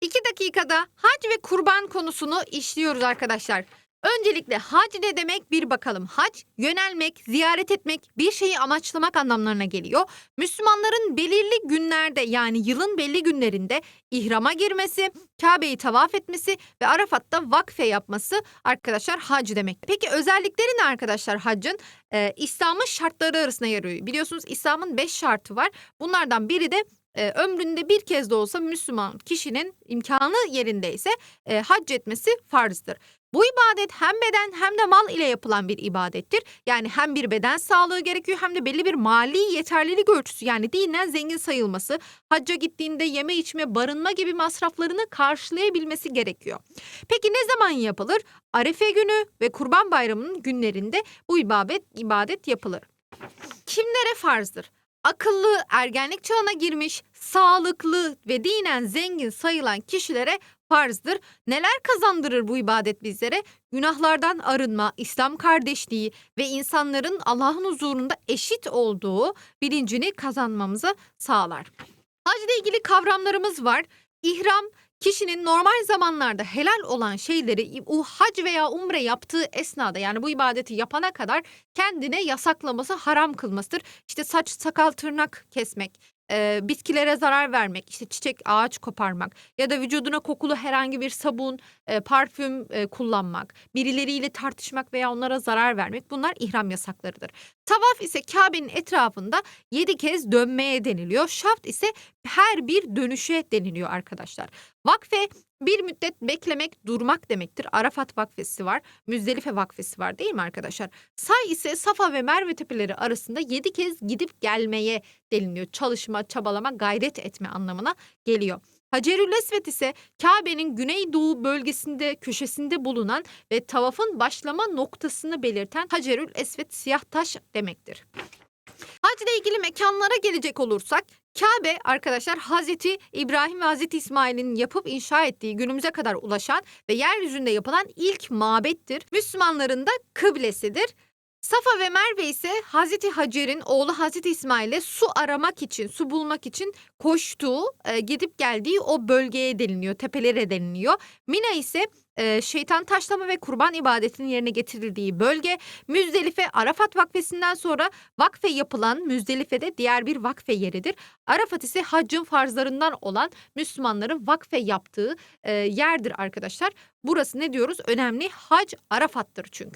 2 dakikada hac ve kurban konusunu işliyoruz arkadaşlar. Öncelikle hac ne demek bir bakalım. Hac yönelmek, ziyaret etmek, bir şeyi amaçlamak anlamlarına geliyor. Müslümanların belirli günlerde yani yılın belli günlerinde ihrama girmesi, Kabe'yi tavaf etmesi ve Arafat'ta vakfe yapması arkadaşlar hac demek. Peki özellikleri ne arkadaşlar haccın? Ee, İslam'ın şartları arasında yer alıyor. Biliyorsunuz İslam'ın 5 şartı var. Bunlardan biri de e, ömründe bir kez de olsa Müslüman kişinin imkanı yerindeyse e, hac etmesi farzdır. Bu ibadet hem beden hem de mal ile yapılan bir ibadettir. Yani hem bir beden sağlığı gerekiyor hem de belli bir mali yeterlilik ölçüsü yani dinen zengin sayılması, hacca gittiğinde yeme içme, barınma gibi masraflarını karşılayabilmesi gerekiyor. Peki ne zaman yapılır? Arefe günü ve Kurban Bayramı'nın günlerinde bu ibadet ibadet yapılır. Kimlere farzdır? Akıllı, ergenlik çağına girmiş, sağlıklı ve dinen zengin sayılan kişilere farzdır. Neler kazandırır bu ibadet bizlere? Günahlardan arınma, İslam kardeşliği ve insanların Allah'ın huzurunda eşit olduğu bilincini kazanmamızı sağlar. Hac ile ilgili kavramlarımız var. İhram kişinin normal zamanlarda helal olan şeyleri o hac veya umre yaptığı esnada yani bu ibadeti yapana kadar kendine yasaklaması, haram kılmasıdır. İşte saç, sakal, tırnak kesmek, e, bitkilere zarar vermek, işte çiçek, ağaç koparmak ya da vücuduna kokulu herhangi bir sabun, e, parfüm e, kullanmak, birileriyle tartışmak veya onlara zarar vermek bunlar ihram yasaklarıdır. Tavaf ise Kabe'nin etrafında yedi kez dönmeye deniliyor. Şaft ise her bir dönüşe deniliyor arkadaşlar. Vakfe bir müddet beklemek, durmak demektir. Arafat vakfesi var, Müzdelife vakfesi var değil mi arkadaşlar? Say ise Safa ve Merve tepeleri arasında yedi kez gidip gelmeye deniliyor. Çalışma, çabalama, gayret etme anlamına geliyor. Hacerül Esved ise Kabe'nin güneydoğu bölgesinde köşesinde bulunan ve tavafın başlama noktasını belirten Hacerül Esved siyah taş demektir. Hac ile ilgili mekanlara gelecek olursak Kabe arkadaşlar Hazreti İbrahim ve Hazreti İsmail'in yapıp inşa ettiği günümüze kadar ulaşan ve yeryüzünde yapılan ilk mabettir. Müslümanların da kıblesidir. Safa ve Merve ise Hazreti Hacer'in oğlu Hazreti İsmail'e su aramak için, su bulmak için koştuğu, e, gidip geldiği o bölgeye deniliyor, tepelere deniliyor. Mina ise e, şeytan taşlama ve kurban ibadetinin yerine getirildiği bölge. Müzdelife Arafat vakfesinden sonra vakfe yapılan Müzdelife'de diğer bir vakfe yeridir. Arafat ise haccın farzlarından olan Müslümanların vakfe yaptığı e, yerdir arkadaşlar. Burası ne diyoruz? Önemli hac Arafat'tır çünkü.